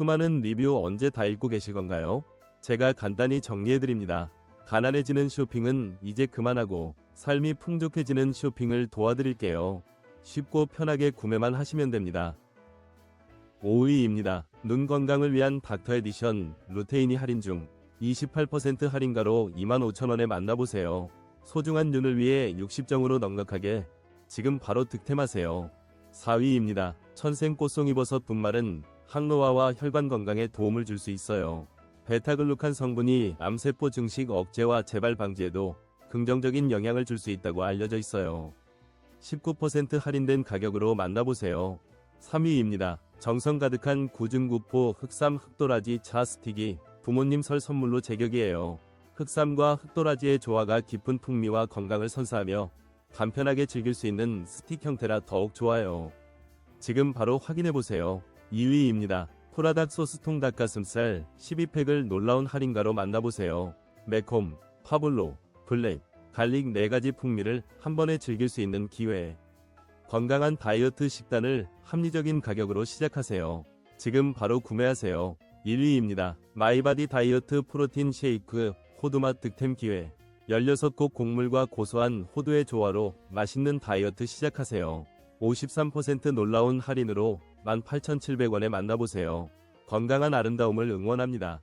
수많은 리뷰 언제 다 읽고 계실 건가요? 제가 간단히 정리해드립니다. 가난해지는 쇼핑은 이제 그만하고 삶이 풍족해지는 쇼핑을 도와드릴게요. 쉽고 편하게 구매만 하시면 됩니다. 5위입니다. 눈 건강을 위한 닥터 에디션 루테인이 할인 중 28% 할인가로 25,000원에 만나보세요. 소중한 눈을 위해 60정으로 넉넉하게 지금 바로 득템하세요. 4위입니다. 천생 꽃송이 버섯 분말은 항노화와 혈관 건강에 도움을 줄 수 있어요. 베타글루칸 성분이 암세포 증식 억제와 재발 방지에도 긍정적인 영향을 줄 수 있다고 알려져 있어요. 19% 할인된 가격으로 만나보세요. 3위입니다. 정성 가득한 구중구포 흑삼 흑도라지 차 스틱이 부모님 설 선물로 제격이에요. 흑삼과 흑도라지의 조화가 깊은 풍미와 건강을 선사하며 간편하게 즐길 수 있는 스틱 형태라 더욱 좋아요. 지금 바로 확인해보세요. 2위입니다. 프라닭 소스통 닭가슴살 12팩을 놀라운 할인가로 만나보세요. 매콤, 파블로, 블랙, 갈릭 4가지 풍미를 한 번에 즐길 수 있는 기회. 건강한 다이어트 식단을 합리적인 가격으로 시작하세요. 지금 바로 구매하세요. 1위입니다. 마이바디 다이어트 프로틴 쉐이크 호두맛 득템 기회. 16곡 곡물과 고소한 호두의 조화로 맛있는 다이어트 시작하세요. 53% 놀라운 할인으로 18,700원에 만나보세요. 건강한 아름다움을 응원합니다.